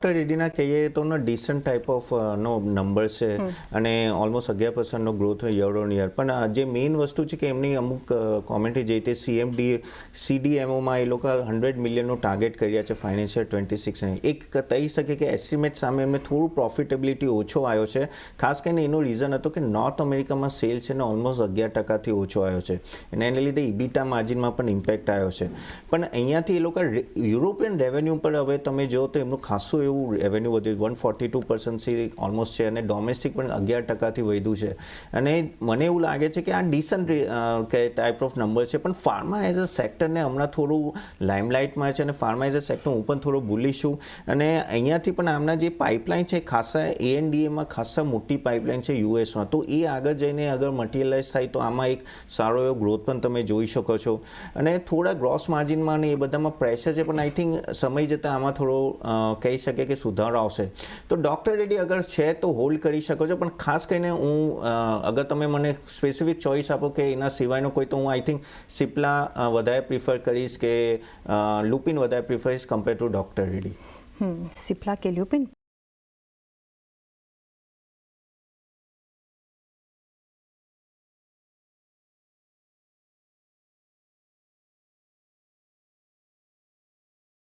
Doctor એડીના કહીએ તો નો ડિસન્ટ ટાઈપ ઓફ નો નંબર છે અને ઓલમોસ્ટ અગિયાર પર્સન્ટનો ગ્રોથ યર ઓન યર પણ જે મેઇન વસ્તુ છે કે એમની અમુક કોમેન્ટરી જે રીતે સીએમડી સીડીએમઓમાં એ લોકો હંડ્રેડ મિલિયનનું ટાર્ગેટ કર્યા છે ફાઇનાન્શિયલ ટ્વેન્ટી સિક્સ એક કહી શકે કે એસ્ટિમેટ સામે એમને થોડું પ્રોફિટેબિલિટી ઓછો આવ્યો છે. ખાસ કરીને એનું રીઝન હતું કે નોર્થ અમેરિકામાં સેલ છે ને ઓલમોસ્ટ અગિયાર ટકાથી ઓછો આવ્યો છે. અને એને લીધે ઇબીટા માર્જિનમાં પણ ઇમ્પેક્ટ આવ્યો છે. પણ અહીંયાથી એ લોકો યુરોપિયન રેવન્યુ પર હવે તમે જો તો એમનું ખાસું એવું રેવન્યુ વધ્યું વન ફોર્ટી ટુ પર્સન્ટથી ઓલમોસ્ટ છે અને ડોમેસ્ટિક પણ અગિયાર ટકાથી વધ્યું છે. અને મને એવું લાગે છે કે આ ડિસન્ટ ટાઈપ ઓફ નંબર છે. પણ ફાર્મા એઝ અ સેક્ટરને હમણાં થોડું લાઇમલાઇટમાં છે અને ફાર્મા એઝ અ સેક્ટર હું પણ થોડો ભૂલીશું અને અહીંયાથી પણ આમના જે પાઇપલાઇન છે, ખાસા એએનડીએમાં ખાસા મોટી પાઇપલાઇન છે યુએસમાં તો એ આગળ જઈને અગર મટીરિયલાઇઝ થાય તો આમાં એક સારો એવો ગ્રોથ પણ તમે જોઈ શકો છો. અને થોડા ગ્રોસ માર્જિનમાં અને એ બધામાં પ્રેશર છે. પણ આઈ થિંક સમય જતાં આમાં થોડો કહી શકે કે સુધારો આવશે. તો ડૉક્ટર રેડી અગર છે તો હોલ્ડ કરી શકો છો. પણ ખાસ કરીને હું અગર તમે મને સ્પેસિફિક ચોઇસ આપો કે એના સિવાયનો કોઈ, તો હું આઈ થિંક સિપ્લા વધારે પ્રિફર કરીશ કે લુપિન વધારે પ્રિફર કરીશ compare to doctor Reddy. Cipla કે લ્યુપિન